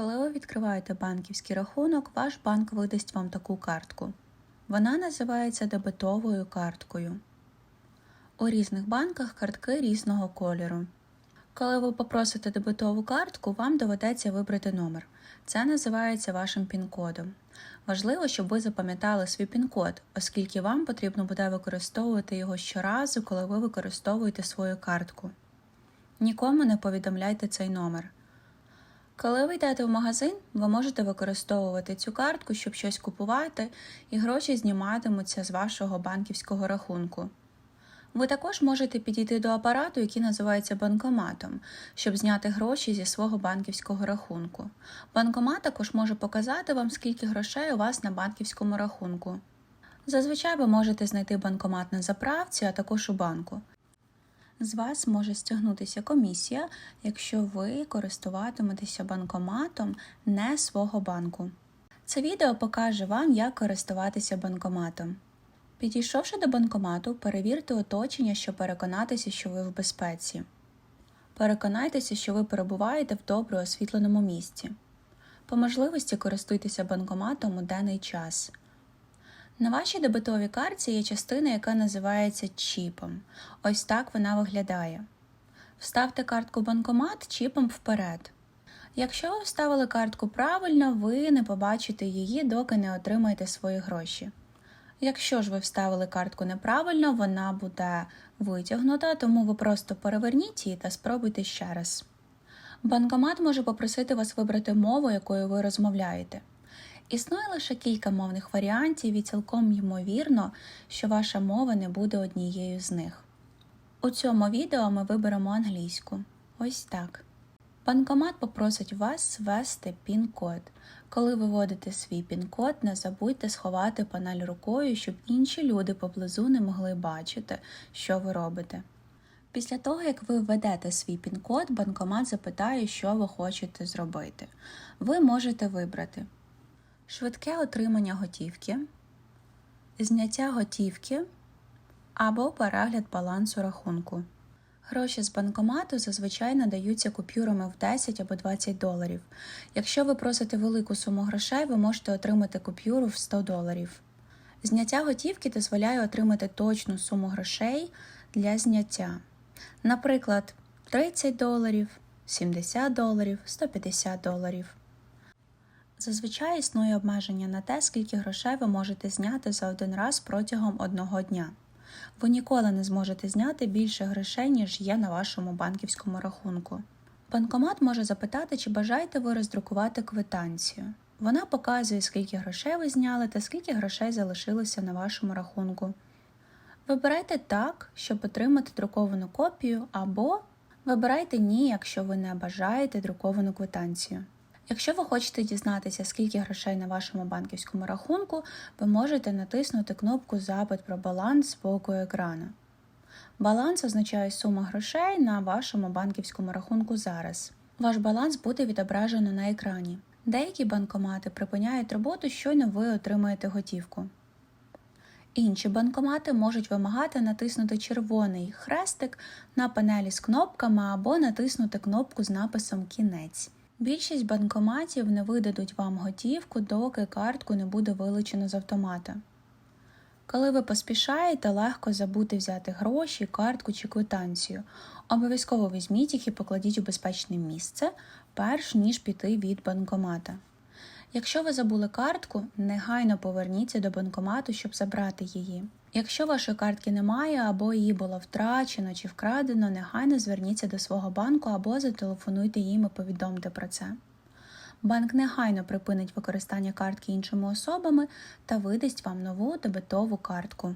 Коли ви відкриваєте банківський рахунок, ваш банк видасть вам таку картку. Вона називається дебетовою карткою. У різних банках картки різного кольору. Коли ви попросите дебетову картку, вам доведеться вибрати номер. Це називається вашим пін-кодом. Важливо, щоб ви запам'ятали свій пін-код, оскільки вам потрібно буде використовувати його щоразу, коли ви використовуєте свою картку. Нікому не повідомляйте цей номер. Коли ви йдете в магазин, ви можете використовувати цю картку, щоб щось купувати, і гроші зніматимуться з вашого банківського рахунку. Ви також можете підійти до апарату, який називається банкоматом, щоб зняти гроші зі свого банківського рахунку. Банкомат також може показати вам, скільки грошей у вас на банківському рахунку. Зазвичай ви можете знайти банкомат на заправці, а також у банку. З вас може стягнутися комісія, якщо ви користуватиметеся банкоматом не свого банку. Це відео покаже вам, як користуватися банкоматом. Підійшовши до банкомату, перевірте оточення, щоб переконатися, що ви в безпеці. Переконайтеся, що ви перебуваєте в добре освітленому місці. По можливості користуйтеся банкоматом у денний час. На вашій дебетовій картці є частина, яка називається чіпом. Ось так вона виглядає. Вставте картку банкомат чіпом вперед. Якщо ви вставили картку правильно, ви не побачите її, доки не отримаєте свої гроші. Якщо ж ви вставили картку неправильно, вона буде витягнута, тому ви просто переверніть її та спробуйте ще раз. Банкомат може попросити вас вибрати мову, якою ви розмовляєте. Існує лише кілька мовних варіантів, і цілком ймовірно, що ваша мова не буде однією з них. У цьому відео ми виберемо англійську. Ось так. Банкомат попросить вас ввести пін-код. Коли ви вводите свій пін-код, не забудьте сховати панель рукою, щоб інші люди поблизу не могли бачити, що ви робите. Після того, як ви введете свій пін-код, банкомат запитає, що ви хочете зробити. Ви можете вибрати швидке отримання готівки, зняття готівки або перегляд балансу рахунку. Гроші з банкомату зазвичай надаються купюрами в 10 або 20 доларів. Якщо ви просите велику суму грошей, ви можете отримати купюру в 100 доларів. Зняття готівки дозволяє отримати точну суму грошей для зняття. Наприклад, 30 доларів, 70 доларів, 150 доларів. Зазвичай існує обмеження на те, скільки грошей ви можете зняти за один раз протягом одного дня. Ви ніколи не зможете зняти більше грошей, ніж є на вашому банківському рахунку. Банкомат може запитати, чи бажаєте ви роздрукувати квитанцію. Вона показує, скільки грошей ви зняли та скільки грошей залишилося на вашому рахунку. Вибирайте так, щоб отримати друковану копію, або вибирайте ні, якщо ви не бажаєте друковану квитанцію. Якщо ви хочете дізнатися, скільки грошей на вашому банківському рахунку, ви можете натиснути кнопку Запит про баланс з боку екрану. Баланс означає сума грошей на вашому банківському рахунку зараз. Ваш баланс буде відображено на екрані. Деякі банкомати припиняють роботу, щойно ви отримаєте готівку. Інші банкомати можуть вимагати натиснути червоний хрестик на панелі з кнопками або натиснути кнопку з написом Кінець. Більшість банкоматів не видадуть вам готівку, доки картку не буде вилучено з автомата. Коли ви поспішаєте, легко забути взяти гроші, картку чи квитанцію. Обов'язково візьміть їх і покладіть у безпечне місце, перш ніж піти від банкомата. Якщо ви забули картку, негайно поверніться до банкомату, щоб забрати її. Якщо вашої картки немає або її було втрачено чи вкрадено, негайно зверніться до свого банку або зателефонуйте їм і повідомте про це. Банк негайно припинить використання картки іншими особами та видасть вам нову дебетову картку.